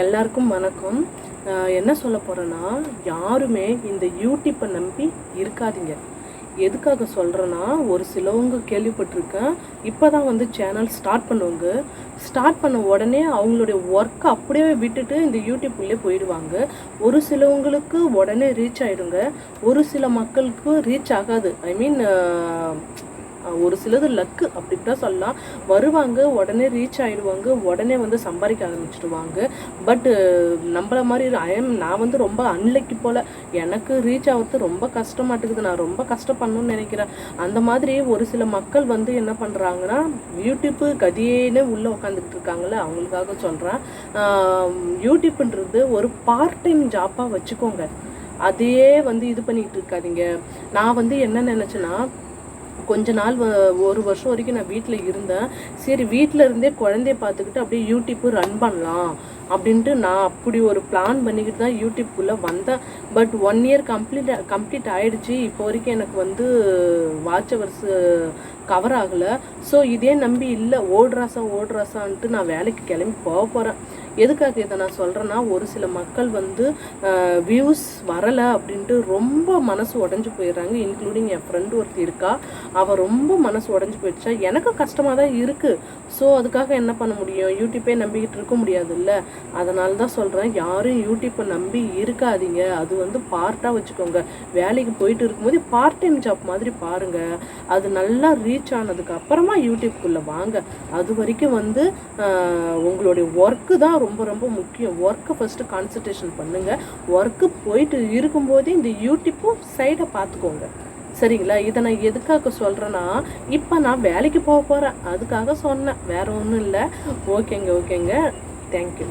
எல்லாருக்கும் வணக்கம். என்ன சொல்ல போகிறேன்னா யாருமே இந்த யூடியூப்பை நம்பி இருக்காதீங்க. எதுக்காக சொல்கிறேன்னா ஒரு சிலவங்க கேள்விப்பட்டிருக்கேன். இப்போ தான் வந்து சேனல் ஸ்டார்ட் பண்ணுவாங்க. ஸ்டார்ட் பண்ண உடனே அவங்களுடைய ஒர்க்கை அப்படியே விட்டுட்டு இந்த யூடியூப்லேயே போயிடுவாங்க. ஒரு சிலவங்களுக்கு உடனே ரீச் ஆகிடுங்க ஒரு சில மக்களுக்கு ரீச் ஆகாது. ஐ மீன் ஒரு சிலது லக்கு அப்படி தான் சொல்லலாம். வருவாங்க உடனே ரீச் ஆயிடுவாங்க உடனே வந்து சம்பாதிக்க ஆரம்பிச்சிடுவாங்க. பட்டு நம்மள மாதிரி ஐஎம் நான் வந்து ரொம்ப அன்லக்கி போல். எனக்கு ரீச் ஆகிறது ரொம்ப கஷ்டமாட்டுக்குது நான் ரொம்ப கஷ்டப்படணும்னு நினைக்கிறேன். அந்த மாதிரி ஒரு சில மக்கள் வந்து என்ன பண்ணுறாங்கன்னா யூடியூப்பு கதியேன்னு உள்ளே உட்காந்துக்கிட்டு இருக்காங்களே அவங்களுக்காக சொல்கிறேன் யூடியூப்ன்றது ஒரு பார்ட் டைம் ஜாப்பாக வச்சுக்கோங்க. அதையே வந்து இது பண்ணிக்கிட்டு இருக்காதீங்க. நான் வந்து என்ன நினச்சேன்னா கொஞ்ச நாள் ஒரு வருஷம் வரைக்கும் நான் வீட்டில் இருந்தேன். சரி வீட்டில் இருந்தே குழந்தைய பார்த்துக்கிட்டு அப்படியே யூடியூப்பு ரன் பண்ணலாம் அப்படின்ட்டு நான் அப்படி ஒரு பிளான் பண்ணிக்கிட்டு தான் யூடியூப்குள்ளே வந்தேன். But one year complete complete ஆயிடுச்சு. இப்போ வரைக்கும் எனக்கு வந்து வாட்ச் ஹவர்ஸ் கவர் ஆகலை. ஸோ இதே நம்பி இல்லை ஓடுறாசா ஓடுறாசான்ட்டு நான் வேலைக்கு கிளம்பி போக போகிறேன் எதுக்காக இதை நான் சொல்கிறேன்னா ஒரு சில மக்கள் வந்து வியூஸ் வரலை அப்படின்ட்டு ரொம்ப மனசு உடஞ்சி போயிடுறாங்க இன்க்ளூடிங் என் ஃப்ரெண்டு ஒருத்தர் இருக்கா. அவள் ரொம்ப மனசு உடஞ்சி போயிடுச்சா. எனக்கும் கஷ்டமாக தான் இருக்குது ஸோ அதுக்காக என்ன பண்ண முடியும்? யூடியூப்பே நம்பிக்கிட்டு இருக்க முடியாதுல்ல. அதனால தான் சொல்கிறேன் யாரும் யூடியூப்பை நம்பி இருக்காதீங்க. அது வந்து பார்ட்டாக வச்சுக்கோங்க. வேலைக்கு போயிட்டு இருக்கும்போது பார்ட் டைம் ஜாப் மாதிரி பாருங்கள் அது நல்லா ரீச் ஆனதுக்கு அப்புறமா யூடியூப்குள்ளே வாங்க. அது வரைக்கும் வந்து உங்களுடைய ஒர்க்கு தான் ரொம்ப ரொம்ப முக்கியம். ஒர்க்கை ஃபஸ்ட்டு கான்சன்ட்ரேஷன் பண்ணுங்கள் ஒர்க்கு போயிட்டு இருக்கும்போதே இந்த யூடியூப்பும் சைடை பார்த்துக்கோங்க. சரிங்களா? இதை நான் எதுக்காக சொல்கிறேன்னா இப்போ நான் வேலைக்கு போக போகிறேன் அதுக்காக சொன்னேன். வேறு ஒன்றும் இல்லை. ஓகேங்க ஓகேங்க. தேங்க்யூ